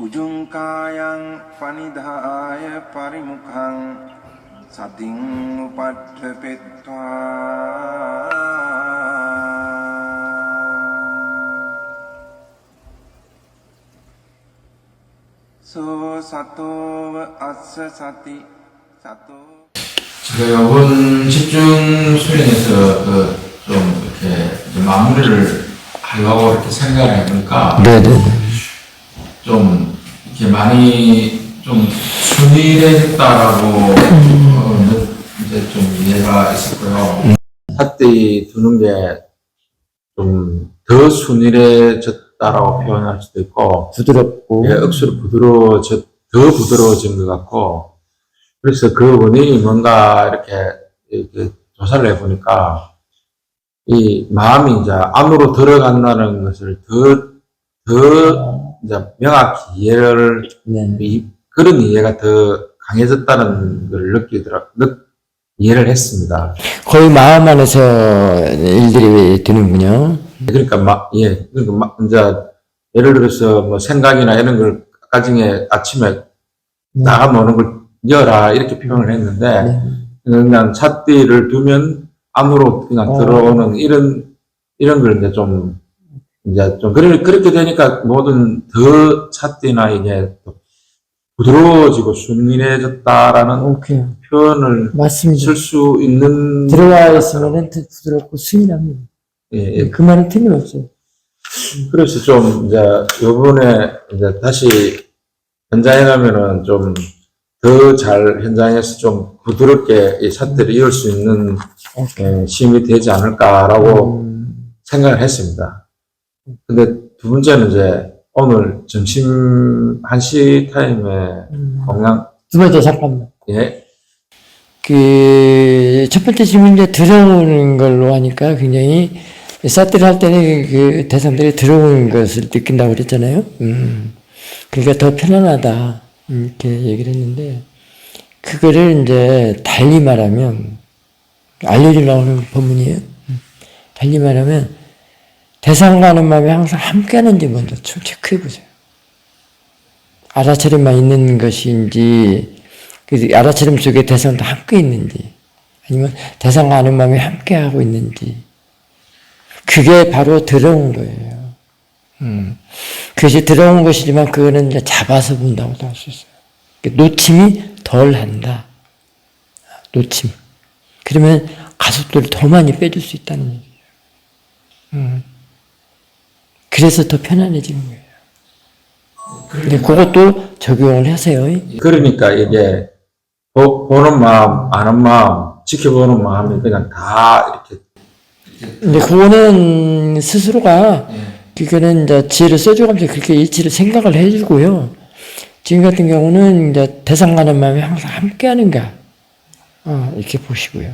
උජුංකායන් පනිදාය පරිමුඛං සතින් උපට්ඨපෙත්වා සෝ සතෝව අස්ස සති සතෝ 제가 이번 집중 수련에서 그 좀 이렇게 이제 마무리를 하려고 이렇게 생각을 해보니까 네네. 좀 이렇게 많이 좀 순위해졌다라고 어, 이제 좀 이해가 있었고요. 삿대 두는 게 좀 더 순위해졌다라고 표현할 수도 있고 부드럽고. 예, 억수로 부드러워져, 더 부드러워진 것 같고, 그래서 그 원인이 뭔가 이렇게, 이렇게 조사를 해보니까, 이 마음이 이제 안으로 들어간다는 것을 더, 더 이제 명확히 이해를, 네. 이, 그런 이해가 더 강해졌다는 걸 느끼더라, 느, 이해를 했습니다. 거의 마음 안에서 일들이 되는군요. 그러니까 막, 예, 그러니까 막, 이제, 예를 들어서 뭐 생각이나 이런 걸 나중에 아침에 나가면 오는 걸 여라 이렇게 표현을 했는데 네. 그냥 찻띠를 두면 안으로 그냥 어. 들어오는 이런 이런 걸 이제 좀 이제 좀 그래 그렇게 되니까 모든 더 이게 또 부드러워지고 순민해졌다라는 오케이. 표현을 맞습니다. 쓸 수 있는 들어와 있으면 부드럽고 순이랍니다. 예, 예. 그 말은 틀림없어요. 그래서 좀 이제 요번에 이제 다시 현장에 가면은 좀 더 잘 현장에서 좀 부드럽게 이 사태를 이을 수 있는 오케이. 예, 힘이 되지 않을까라고 음, 생각을 했습니다. 근데 두 번째는 이제 오늘 점심 1시 타임에 음. 공양, 두 번째, 잠깐만. 예, 그, 첫 번째 질문 이제 들어오는 걸로 하니까 굉장히, 사트를 할 때는 그 대상들이 들어오는 것을 느낀다고 그랬잖아요. 음. 그러니까 더 편안하다. 음, 이렇게 얘기를 했는데, 그거를 이제 달리 말하면, 알려주려고 하는 법문이에요. 음. 달리 말하면, 대상과는 마음이 항상 함께 하는지 먼저 좀 체크해 보세요. 알아차림만 있는 것인지, 그 알아차림 속에 대상도 함께 있는지, 아니면 대상과 아는 마음이 함께 하고 있는지, 그게 바로 들어온 거예요. 음. 그것이 들어온 것이지만 그거는 이제 잡아서 본다고도 할 수 있어요. 그 놓침이 덜 한다. 놓침. 그러면 가속도를 더 많이 빼줄 수 있다는 얘기예요. 음. 그래서 더 편안해지는 거예요. 근데 그것도 적용을 하세요. 그러니까 이게 보, 보는 마음, 아는 마음, 지켜보는 마음이 그냥 다 이렇게 근데 그거는 스스로가 그거는 이제 지혜를 써주면서 그렇게 일치를 생각을 해주고요. 지금 같은 경우는 이제 대상과는 마음이 항상 함께하는가 어, 이렇게 보시고요.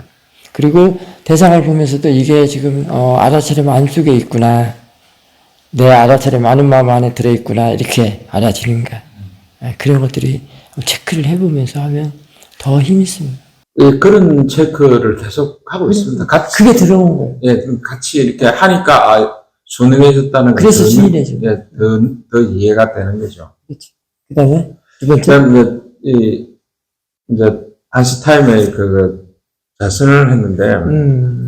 그리고 대상을 보면서도 이게 지금 어, 알아차림 안속에 있구나. 내 알아차림 아는 마음 안에 들어있구나. 이렇게 알아지는가. 아, 그런 것들이 체크를 해보면서 하면 더 힘이 있습니다. 예, 그런 체크를 계속 하고 있습니다. 같이, 그게 들어온 거예요. 예, 좀 같이 이렇게 하니까, 아, 순응해졌다는 게 그래서 더, 순응해지고. 예, 더, 더 이해가 되는 거죠. 그 다음에 두 번째. 그다음 이제, 이, 이제, 한시 타임에 그, 그 자선을 했는데, 음,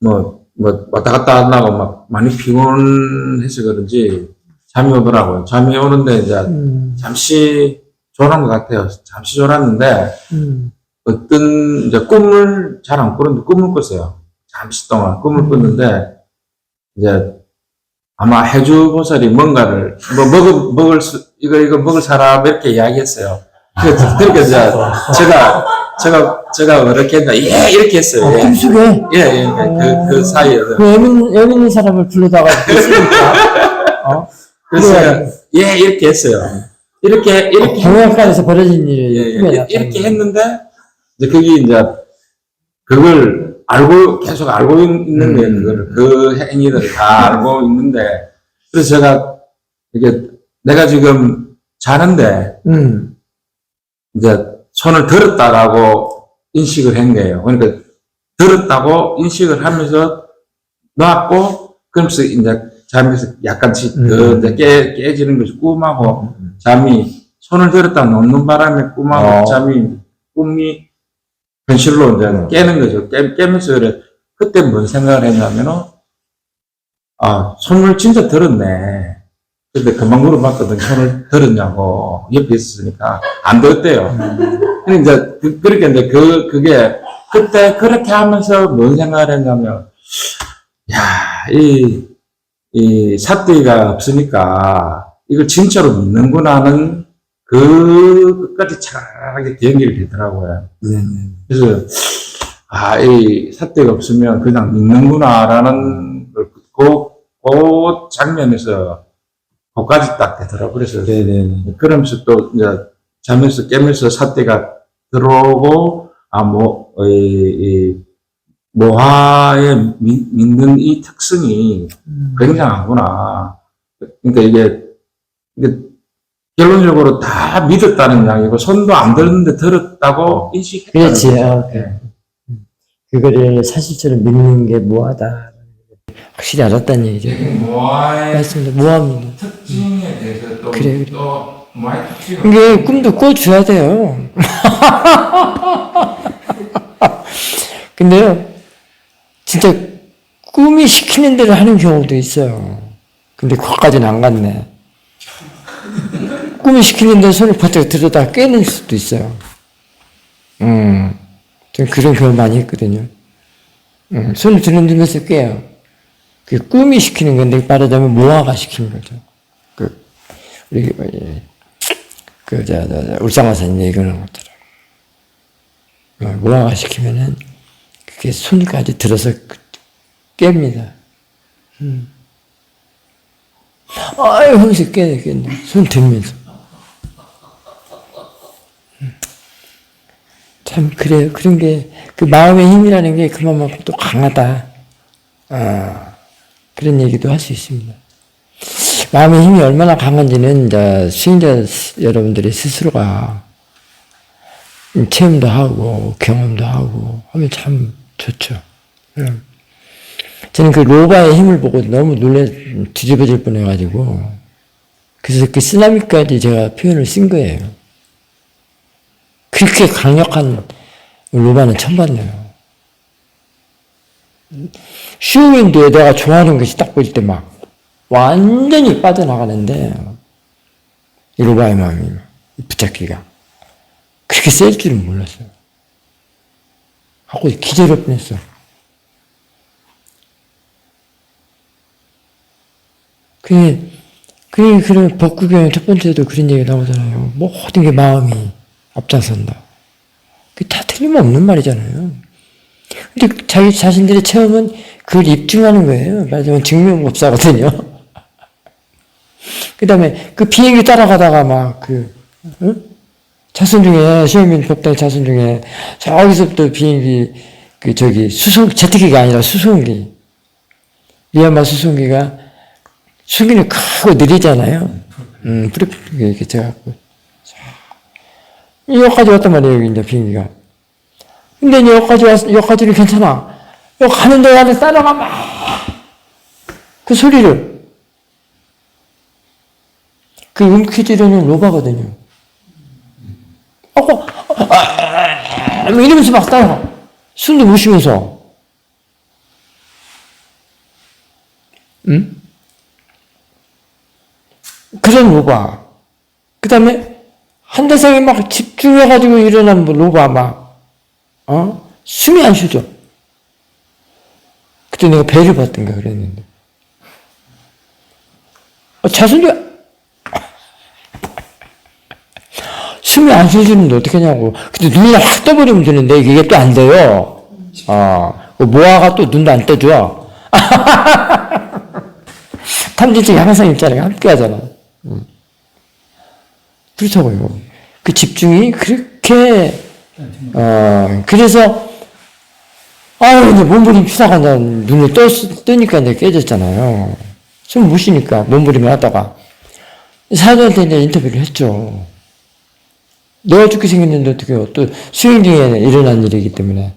뭐, 뭐, 왔다 갔다 하다가 막 많이 피곤해서 그런지 잠이 오더라고요. 잠이 오는데 이제 음, 잠시 졸은 것 같아요. 잠시 졸았는데, 음. 어떤 이제 꿈을 잘 안 꾸는데 꿈을 꿨어요. 잠시 동안 꿈을 꿨는데 이제 아마 해주 보살이 뭔가를 뭐 먹을 먹을 수 이거 이거 먹을 사람 이렇게 이야기했어요. 그러니까 이제 제가 제가 제가 어떻게 했나 예 이렇게 했어요. 아, 예. 꿈속에 예, 예, 그, 그 사이에서. 그 애민, 애민인 사람을 불러다가 했으니까 어? 그래서 그래. 제가, 예, 이렇게 했어요. 이렇게, 이렇게, 경영학과에서 벌어진 예, 일을 예, 예, 나타내는 이렇게 했는데, 이제 거기 이제, 그걸 알고, 계속 알고 있는 거예요, 그거를. 그 행위들을 다 알고 있는데, 그래서 제가, 이게, 내가 지금 자는데, 음, 이제 손을 들었다라고 인식을 한 거예요. 그러니까, 들었다고 인식을 하면서 놨고, 그러면서 이제 잠에서 약간씩 더 음. 이제 깨, 깨지는 것이 꿈하고 잠이 손을 들었다 놓는 바람에 꿈하고 어. 잠이 꿈이 현실로 이제 깨는 거죠. 깨, 깨면서 그래. 그때 뭔 생각을 했냐면은 아 손을 진짜 들었네. 근데 금방 물어봤거든. 손을 들었냐고 옆에 있었으니까 안 들었대요. 근데 이제 그, 그렇게 이제 그 그게 그때 그렇게 하면서 뭔 생각을 했냐면 야 이 이 사띠가 없으니까 이걸 진짜로 믿는구나 하는 그 끝까지 차게 연결이 되더라고요. 네네. 그래서 아, 이 사띠가 없으면 그냥 믿는구나라는 걸 그, 그 장면에서 거기까지 딱 되더라고요. 그래서 네네. 그러면서 또 이제 잠에서 깨면서 사띠가 들어오고 아뭐 이, 이 모화에 미- 믿는 이 특성이 굉장하구나. 그러니까 이게, 이게 결론적으로 다 믿었다는 양이고 손도 안 들었는데 들었다고 인식했다는 그렇지. 아, 예. 그거를 사실처럼 믿는 게 뭐하다. 확실히 알았다는 얘기죠. 모아의 맞습니다. 뭐합니다. 특징에 대해서 또, 그래, 그래. 또 모아의 특징을 이게 꿈도 꿔줘야 돼요. 근데요, 진짜 꿈이 시키는 대로 하는 경우도 있어요. 근데 거기까지는 안 갔네. 꿈이 시키는 대로 손을 바짝 들여다 깨는 수도 있어요. 음, 전 그런 경우 많이 했거든요. 음, 손을 들여들면서 깨요. 그 꿈이 시키는 건데 말하자면 모아가 시키는 거죠. 그, 우리, 예. 그, 저, 울산가사님 얘기하는 것처럼. 어, 모아가 시키면은, 그게 손까지 들어서 그- 깹니다. 음. 아유, 거기서 깨네, 깨네. 손 들면서. 음. 참, 그래요. 그런 게, 그 마음의 힘이라는 게 그만큼 또 강하다. 아, 그런 얘기도 할 수 있습니다. 마음의 힘이 얼마나 강한지는 이제 수행자 여러분들이 스스로가 체험도 하고 경험도 하고 하면 참 좋죠. 음. 저는 그 로바의 힘을 보고 너무 놀래 뒤집어질 뻔해가지고 그래서 그 쓰나미까지 제가 표현을 쓴 거예요. 그렇게 강력한 로바는 처음 봤네요. 쇼윈도에 내가 좋아하는 것이 딱 보일 때 막 완전히 빠져나가는데 이 로바의 마음이 붙잡기가 그렇게 셀 줄은 몰랐어요. 하고 기절할 뻔했어. 그, 그, 그런 법구경 첫 번째도 그런 얘기 나오잖아요. 모든 게 마음이 앞장선다. 그게 다 틀림없는 말이잖아요. 근데 자기 자신들의 체험은 그걸 입증하는 거예요. 말하자면 증명법사거든요. 그 다음에 그 비행기 따라가다가 막 그, 응? 자손 중에, 시험인 법당 자손 중에 저기서부터 비행기, 그 저기 수송, 제트기가 아니라 수송기. 미얀마 수송기가 수기는 크고 느리잖아요. 음, 뿌리 이렇게 돼갖고. 여기까지 왔단 말이에요, 이제 비행기가. 근데 여기까지 왔, 여기까지는 괜찮아. 여기 가는 동안에 따라가 막, 그 소리를. 그 움켜쥐려는 로바거든요. 어, 어, 아, 이러면서 막 따라가. 숨도 못 쉬면서. 응? 그런 로바. 그 다음에 한 대상에 막 집중해가지고 일어나는 뭐 로바 막, 어? 숨이 안 쉬죠. 그때 내가 배를 받던가 그랬는데. 어, 자손이 숨이 안 쉬어지는데 어떻게 하냐고. 근데 눈이 확 떠버리면 되는데 이게 또 안 돼요. 아, 그 모아가 또 눈도 안 떠줘. 탐지증이 항상 있잖아요. 함께 하잖아. 음. 그렇다고요. 그 집중이 그렇게, 어, 그래서, 아유, 이제 몸부림 피다가 이제 눈을 떠, 뜨니까 이제 깨졌잖아요. 숨못 쉬니까 몸부림을 하다가. 사람한테 이제 인터뷰를 했죠. 내가 죽게 생겼는데 어떻게? 또 수행 중에 일어난 일이기 때문에.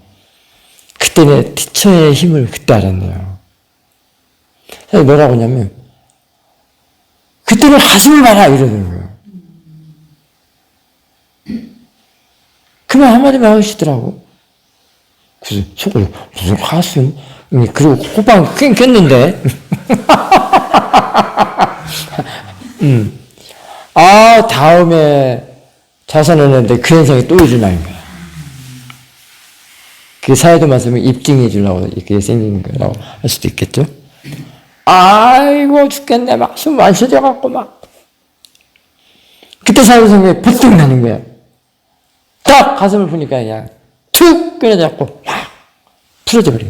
그때는 티처의 힘을 그때 알았네요. 그래서 뭐라고 하냐면, 그때는 가슴을 봐라! 이러는 거예요. 그만 한마디만 하시더라고. 그래서 속으로 무슨 가슴? 그리고 호방 꽤 꼈는데. 음. 아, 다음에 자선했는데 그 현상이 또 일어나는 거야. 그 사회도 말씀을 입증해 주려고 이렇게 생긴 거라고 할 수도 있겠죠? 아이고, 죽겠네. 막 숨 안 쉬어져갖고 막. 그때 사회 생각이 번뜩 나는 거야. 딱 가슴을 보니까 그냥 툭 끊어잡고 확 풀어져 거야.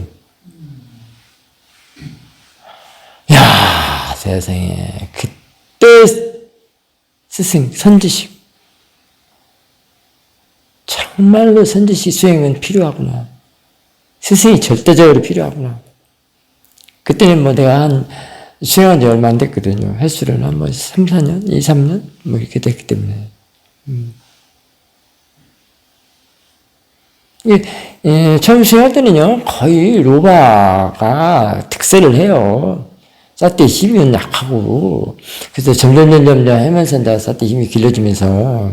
야 세상에. 그때 스승, 선지식. 정말로 선지식 수행은 필요하구나. 스승이 절대적으로 필요하구나. 그때는 뭐 내가 한 수행한 지 얼마 안 됐거든요. 횟수는 한뭐 3, 4년? 2, 3년? 뭐 이렇게 됐기 때문에. 음. 예, 예, 처음 수행할 때는요, 거의 로바가 특세를 해요. 사태 힘이 약하고. 그래서 점점, 점점, 점점 하면서 사태 힘이 길러지면서,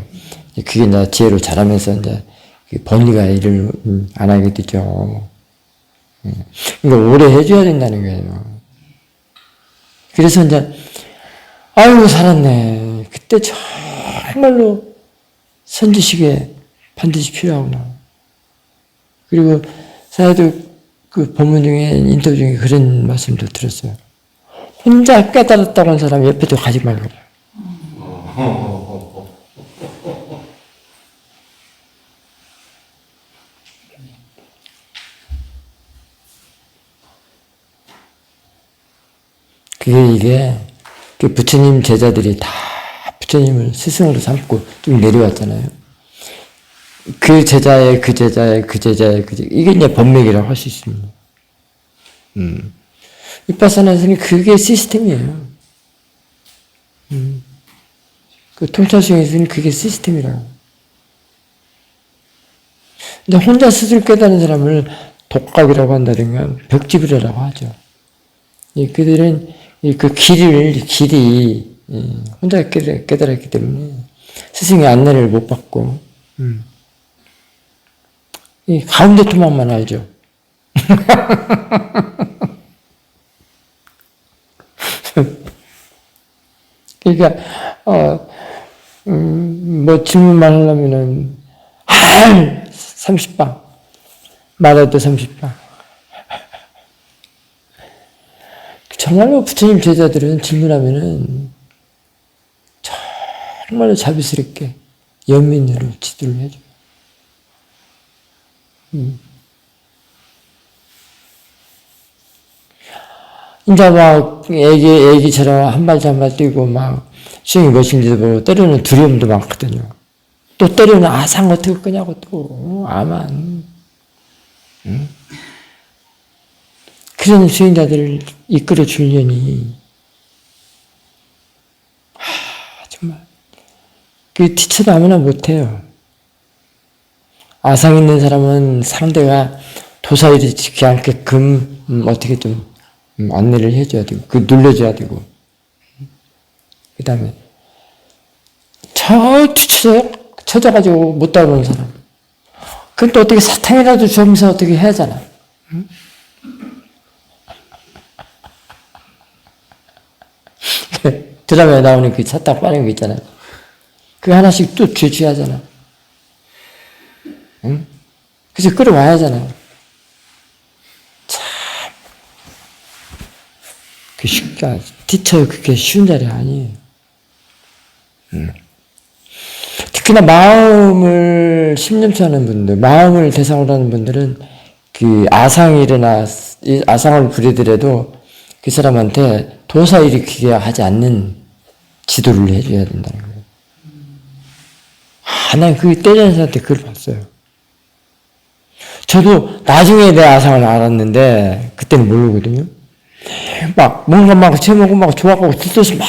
그게 이제 지혜로 자라면서 이제 그 번리가 일을 음, 안 하게 되죠. 음. 그러니까 오래 해줘야 된다는 거예요. 그래서 이제, 아이고, 살았네. 그때 정말로 선지식에 반드시 필요하구나. 그리고 사회도 그 본문 중에 인터뷰 중에 그런 말씀도 들었어요. 혼자 깨달았다는 사람 옆에도 가지 말고. 그게 이게 그 부처님 제자들이 다 부처님을 스승으로 삼고 좀 내려왔잖아요. 그 제자의 그 제자의 그 제자의 그 제자 이게 이제 법맥이라고 할 수 있습니다. 음. 위파사나에서는 그게 시스템이에요. 음. 그 통찰수에서는 그게 시스템이라고. 근데 혼자 스스로 깨달은 사람을 독각이라고 한다든가 벽지부라고 하죠. 이 그들은 이그 길을 길이 예, 혼자 깨달- 깨달았기 때문에 스승의 안내를 못 받고 음. 이 가운데 토막만 알죠. 그러니까 어, 음, 뭐 질문만 하려면은 아, 30방 말해도 30방. 정말로 부처님 제자들은 질문하면은 정말로 자비스럽게 연민으로 지도를 해줘요. 이제 막 애기, 애기처럼 한 발짝 한발 뛰고 막 수영이 멋진지도 모르고 때로는 두려움도 많거든요. 또 때로는 아상 어떻게 끄냐고 또 어, 아만. 응? 그런 수행자들을 이끌어 주려니 하, 정말 그 티처도 아무나 못해요. 아상 있는 사람은 상대가 도사일이 지지 않게끔 음, 어떻게 좀 음, 안내를 해줘야 되고, 그 눌러줘야 되고. 그 다음에, 저 뒤쳐져, 쳐져가지고 못 따라오는 사람. 그건 또 어떻게 사탕이라도 주면서 어떻게 해야 하잖아. 응? 드라마에 나오는 그 사탕 빠는 거 있잖아요. 그 하나씩 또 주주야 하잖아. 응? 그래서 끌어와야 하잖아요. 그 쉽게, 티처 그게 쉬운 자리 아니에요. 음. 특히나 마음을 심념치 하는 분들, 마음을 대상으로 하는 분들은 그 아상이 일어나, 이 아상을 부리더라도 그 사람한테 도사 일으키게 하지 않는 지도를 해줘야 된다는 거예요. 아, 난그 때리는 사람한테 그걸 봤어요. 저도 나중에 내 아상을 알았는데, 그때는 모르거든요. 막 뭔가 막 제목은 막 좋아하고 듣듯이 막,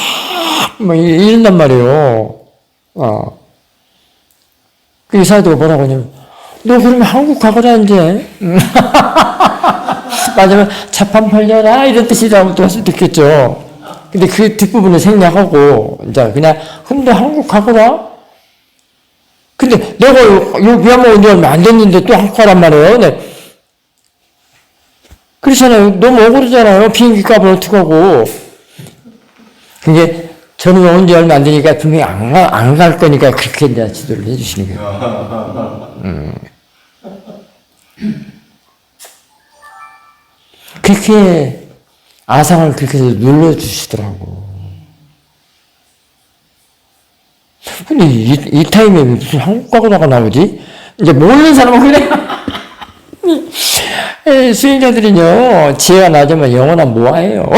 막 이런단 말이에요. 어. 그 이사도 뭐라고 하냐면, 너 그러면 한국 가거라, 이제. 맞으면 자판 팔려라, 이런 뜻이라고 또 할 수도 있겠죠. 근데 그 뒷부분을 생략하고, 이제 그냥, 그럼 너 한국 가거라? 근데 내가 요, 요 미얀마 온지 얼마 안 됐는데 또 한국 가란 말이에요. 네. 그렇잖아요. 너무 억울하잖아요. 비행기 값을 어떡하고. 그게 저는 온지 얼마 안 되니까 분명히 안, 가, 안 갈 거니까 그렇게 이제 지도를 해주시는 거예요. 음. 그렇게 아상을 그렇게 눌러주시더라고. 근데 이, 이 타임에 무슨 한국 가구나가 나오지? 이제 모르는 사람은 그래. 에, 수행자들은요, 지혜가 낮으면 영원한 모아예요.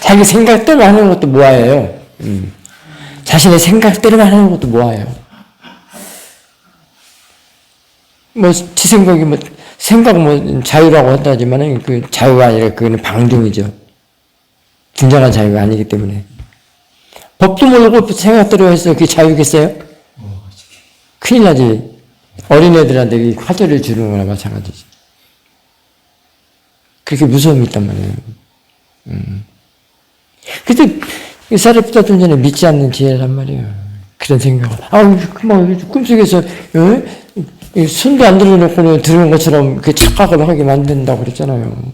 자기 생각대로 하는 것도 모아예요. 음. 자신의 생각대로만 하는 것도 모아요. 뭐, 지 생각이 뭐, 생각 뭐, 자유라고 한다지만은 그 자유가 아니라 그거는 방종이죠. 진정한 자유가 아니기 때문에. 법도 모르고 생각대로 해서 그게 자유겠어요? 큰일 나지. 어린애들한테 이 화제를 주는 거나 마찬가지지. 그렇게 무서움이 있단 말이에요. 음. 이 사례부터 좀 전에 믿지 않는 지혜란 말이에요. 그런 생각을. 아, 뭐, 꿈속에서, 어? 이 손도 안 들어놓고는 들은 것처럼 그 착각을 하게 만든다고 그랬잖아요.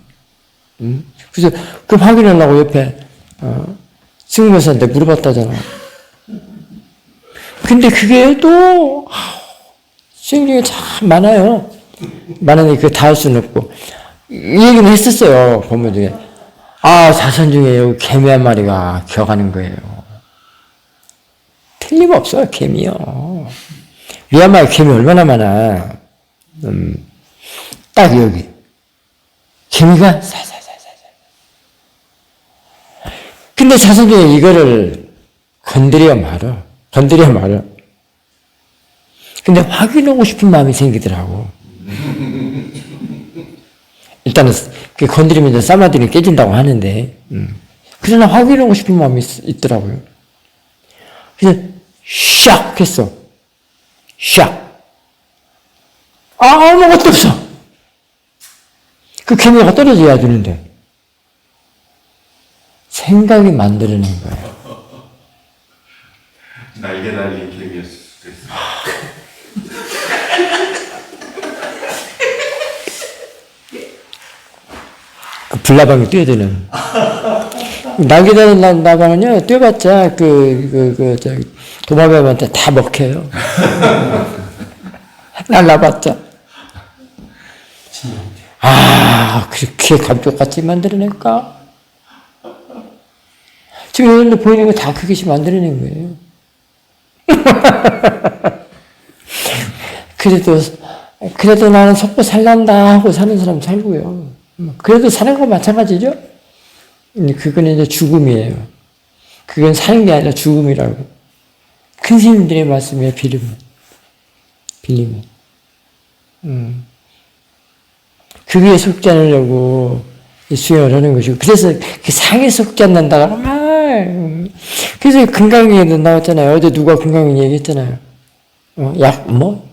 음? 그래서 그 확인하려고 옆에, 어, 승무사한테 물어봤다잖아. 근데 그게 또, 수행 중에 참 많아요. 많은데 그다 할 수는 없고. 이 얘기는 했었어요, 본문 중에. 아, 자선 중에 개미 한 마리가 기어가는 거예요. 틀림없어요, 개미요. 미얀마에 개미 얼마나 많아. 음, 딱 여기. 개미가 사사사사사. 근데 중에 이거를 건드려 말아. 건드려 말아. 근데 확인하고 싶은 마음이 생기더라고. 일단은 그 건드리면 사마디는 깨진다고 하는데, 음. 그러나 확인하고 싶은 마음이 있, 더라고요 그래서 샥 했어. 샥. 아무것도 없어. 그 개미가 떨어져야 되는데. 생각이 만들어낸 거예요. 날개 달린 개미였을 수도 있어. 그 불나방이 뛰어드는. 날개다른 나- 나방은요, 뛰어봤자, 그, 그, 그, 저, 도마뱀한테 다 먹혀요. 날라봤자. 아, 그렇게 감쪽같이 만들어낼까? 지금 여러분들 보이는 거 다 그것이 만들어낸 거예요. 그래도, 그래도 나는 속고 살란다 하고 사는 사람 살고요. 그래도 사는 건 마찬가지죠? 근데 그거는 이제 죽음이에요. 그건 사는 게 아니라 죽음이라고. 큰 스님들의 말씀이에요, 빌리면. 빌리면. 음. 그게 속지 않으려고 이 수행을 하는 것이고. 그래서 그 상에 속지 않는다 그 음. 그래서 건강에도 나왔잖아요. 어제 누가 건강 얘기했잖아요. 어, 약, 뭐?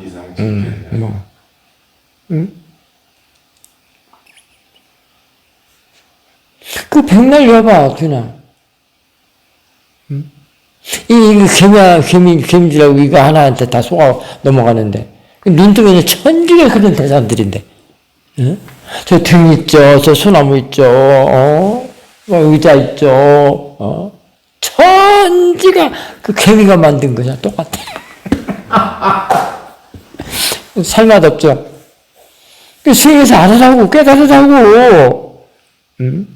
비상, 음. 뭐. 응? 그 백날 여봐, 두나. 응? 이, 이거 개미, 개미, 개미들하고 이거 하나한테 다 속아 넘어가는데. 그 눈뜨면 천지가 그런 대사들인데. 응? 저 등 있죠, 저 소나무 있죠, 어? 뭐 의자 있죠, 어? 천지가 그 개미가 만든 거냐, 똑같아. 살맛 없죠. 그 수행해서 알아라고, 깨달으라고. 응?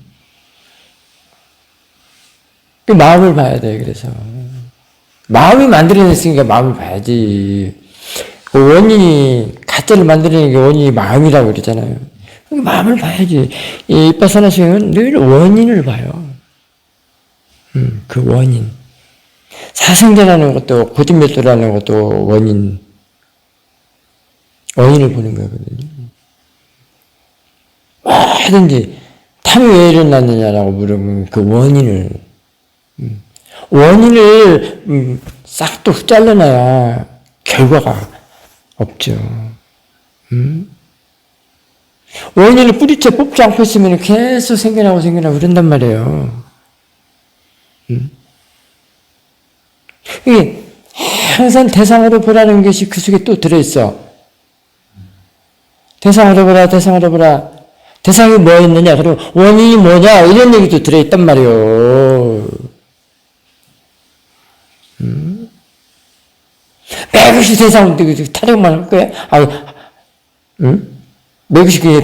그 마음을 봐야 돼, 그래서. 마음이 만들어냈으니까 마음을 봐야지. 그 원인이, 가짜를 만들어낸 게 원인이 마음이라고 그러잖아요. 그 마음을 봐야지. 이 이빠사나 수행은 늘 원인을 봐요. 음, 그 원인. 사승제라는 것도, 고진멸도라는 것도 원인. 원인을 보는 거거든요. 뭐든지 탐이 왜 일어났느냐라고 물으면 그 원인을 음, 원인을 음, 싹둑 잘라놔야 결과가 없죠. 음? 원인을 뿌리째 뽑지 않고 있으면 계속 생겨나고 생겨나고 그런단 말이에요. 음? 이게 항상 대상으로 보라는 것이 그 속에 또 들어있어. 대상으로 보라, 대상으로 보라. 대상이 뭐였느냐? 그리고 원인이 뭐냐? 이런 얘기도 들어있단 말이요. 음? 매국시 대상 타령만 할 거야? 아, 응?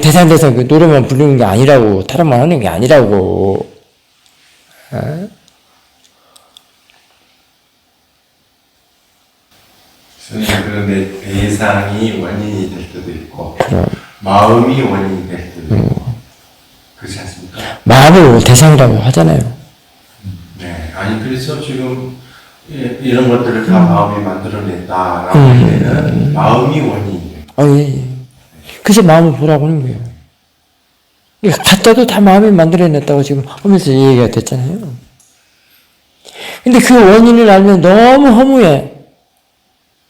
대상 대상 그 노래만 부르는 게 아니라고 타령만 하는 게 아니라고. 선생님 그런데 대상이 원인이 될 때도 있고 마음이 원인이 될 때도 있고 그렇지 않습니까? 마음을 대상이라고 하잖아요. 네. 아니 그래서 지금 이- 이런 것들을 다 마음이 만들어냈다라고 할 때는 마음이 원인이에요. 아, 예, 예. 그래서 마음을 보라고 하는 거예요. 이게 가짜도 다 마음이 만들어냈다고 지금 하면서 얘기가 됐잖아요. 근데 그 원인을 알면 너무 허무해.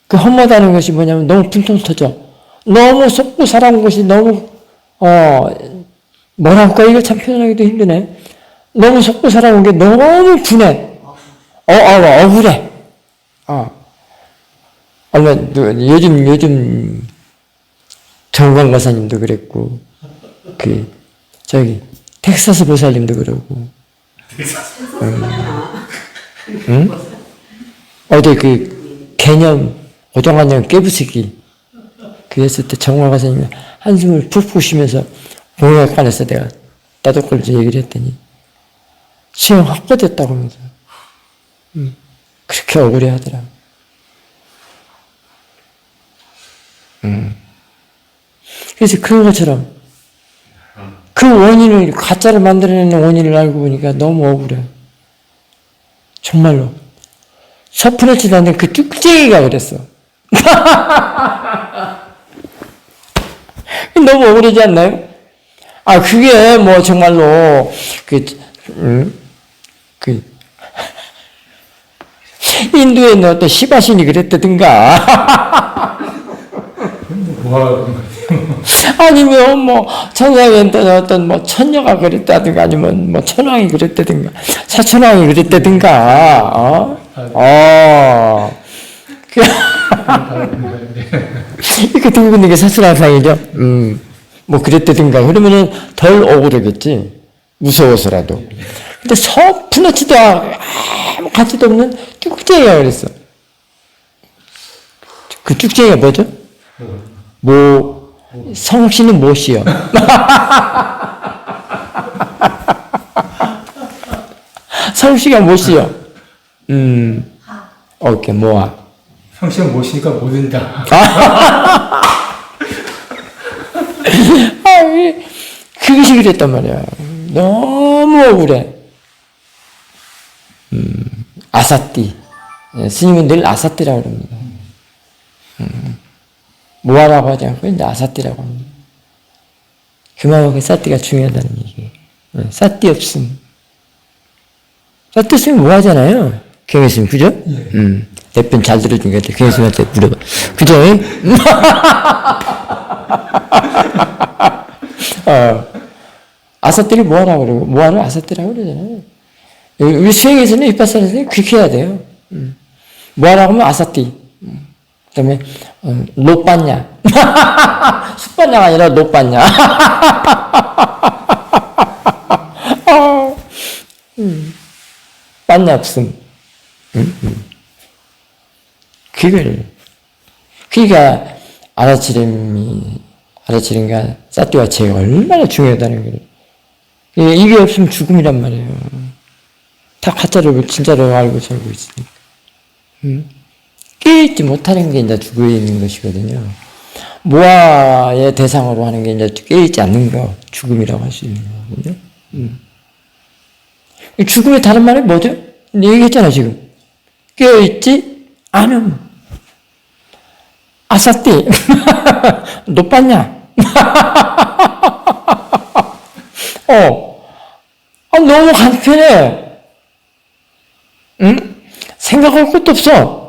그 허무하다는 것이 뭐냐면 너무 분통 터져. 너무 속고 살아온 것이 너무, 어, 뭐랄까, 이거 참 표현하기도 힘드네. 너무 속고 살아온 게 너무 분해. 어, 어, 억울해. 어. 얼마, 누- 요즘, 요즘, 정광 가사님도 그랬고, 그, 저기, 텍사스 보살님도 그러고, 응? 응? 어제 그, 개념, 오동안녕 깨부수기, 그 했을 때 정광 가사님이 한숨을 푹푹 쉬면서 공약관에서 내가 따독거리면서 얘기를 했더니, 시험 확보됐다고 하면서, 음, 그렇게 억울해 하더라. 그래서 그런 것처럼 그 원인을 가짜를 만들어내는 원인을 알고 보니까 너무 억울해. 정말로 서프너치도 않는 그 쭉쟁이가 그랬어. 너무 억울하지 않나요? 아 그게 뭐 정말로 그 음, 그 인도에 있는 어떤 시바신이 그랬다든가 아니면 뭐 천상에 있던 어떤 뭐 천녀가 그랬다든가 아니면 뭐 천왕이 그랬다든가 사천왕이 그랬다든가 어? 어. 그 이렇게 듣고 있는 게 사천왕상이죠. 음. 뭐 그랬다든가 그러면은 덜 억울하겠지. 무서워서라도. 근데 서프너치도 아무 가치도 없는 쭉쟁이가 그랬어. 그 쭉쟁이가 뭐죠? 뭐 성씨는 못이요. 성씨가 못이요. 음, 오케이 모아. 형씨가 모시니까 못 된다. 아, 이- 그것이 그랬단 말이야. 너무 억울해. 음, 아사띠. 예, 스님은 늘 아사띠라고 그럽니다. 음, 모아라고 하지 않고 이제 아사띠라고 합니다. 그만큼 사띠가 중요하다는 얘기예요. 예, 사띠 없음. 사띠 없으면 뭐 하잖아요. 경혜스님, 그죠? 음, 대변 잘 들어준 것 같아. 경혜스님한테 물어봐. 그죠? 어, 아사띠를 뭐하라고 그러고, 뭐하러 아사띠라고 그러잖아요. 우리 수행에서는 이빠사에서는 그렇게 해야 돼요. 음. 뭐하라고 하면 아사띠. 음. 그 다음에, 어, 노빠냐. 숫빠냐가 아니라. 어, 음. 빠냐 없음. 음, 음. 그걸, 그러니까, 알아차림이, 알아차림과 사띠와 제가 얼마나 중요하다는 거예요. 예, 이게 없으면 죽음이란 말이에요. 다 가짜를 진짜로 알고 살고 있으니까. 음? 깨있지 못하는 게 이제 죽어 있는 것이거든요. 모아의 대상으로 하는 게 이제 깨있지 않는 거, 죽음이라고 할 수 있는 거거든요. 음. 이 죽음의 다른 말은 뭐죠? 네 얘기했잖아, 지금. 깨어있지 않음. 아싸띠. 높았냐? 어. 아, 너무 간편해. 응? 생각할 것도 없어.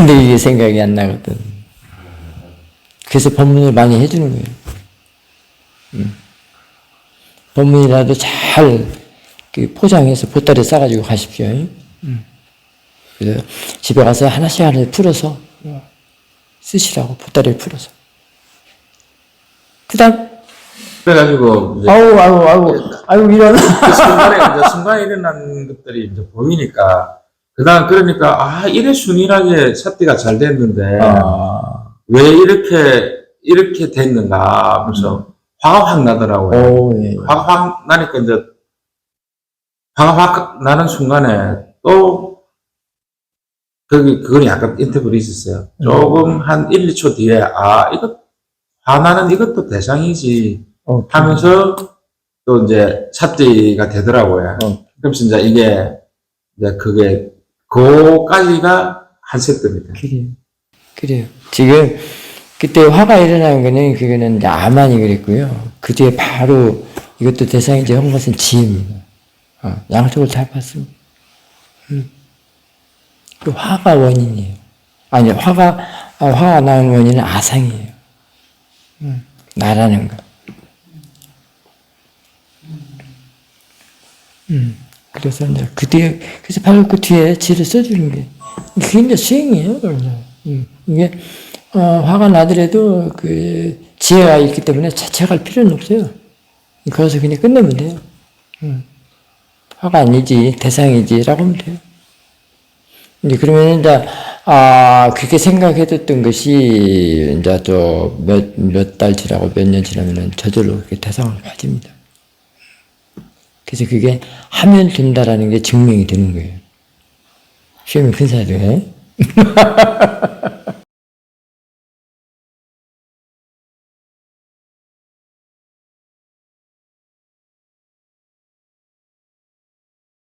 근데 이게 생각이 안 나거든. 그래서 법문을 많이 해주는 거예요. 응. 법문이라도 잘그 포장해서 보따리 싸가지고 가십시오. 그래서 집에 가서 하나씩 하나씩 풀어서 쓰시라고 보따리를 풀어서. 그다음 그래가지고 이제 아우 아우 아우 아우 이런 그 순간에 이제 순간에 일어난 것들이 이제 보이니까 그다음 그러니까 아 이래 순일하게 사태가 잘 됐는데 아, 왜 이렇게 이렇게 됐는가 하면서 화가 확 나더라고요. 오, 예. 화가 확 나니까 이제 화가 확 나는 순간에 또 거기 그건 약간 인터뷰를 있었어요. 조금 한 1, 2초 뒤에 아 이거 화나는 이것도 대상이지 어, 하면서 또 이제 삽질가 되더라고요. 어. 그러면서 이제 이게 이제 그게 그까지가 한 세트입니다. 그래요. 그래요. 지금 그때 화가 일어나는 거는 그거는 아만이 그랬고요. 그 뒤에 바로 이것도 대상이제 한 것은 지입니다. 어, 양쪽을 다 봤습니다. 음. 그 화가 원인이에요. 아니 화가 아, 화가 나는 원인은 아상이에요. 음, 나라는 거. 음, 그래서 이제 그 뒤에 그래서 바로 그 뒤에 지를 써주는 게 그게 이제 수행이에요. 음, 이게 어, 화가 나더라도 그 지혜가 있기 때문에 자책할 필요는 없어요. 거기서 그냥 끝내면 돼요. 음. 화가 아니지 대상이지라고 하면 돼요. 이제 그러면 이제 아 그렇게 생각해뒀던 것이 이제 또 몇 몇 달 지나고 몇 년 지나면은 저절로 그렇게 대상을 가집니다. 그래서 그게 하면 된다라는 게 증명이 되는 거예요. 시험이 큰 사람이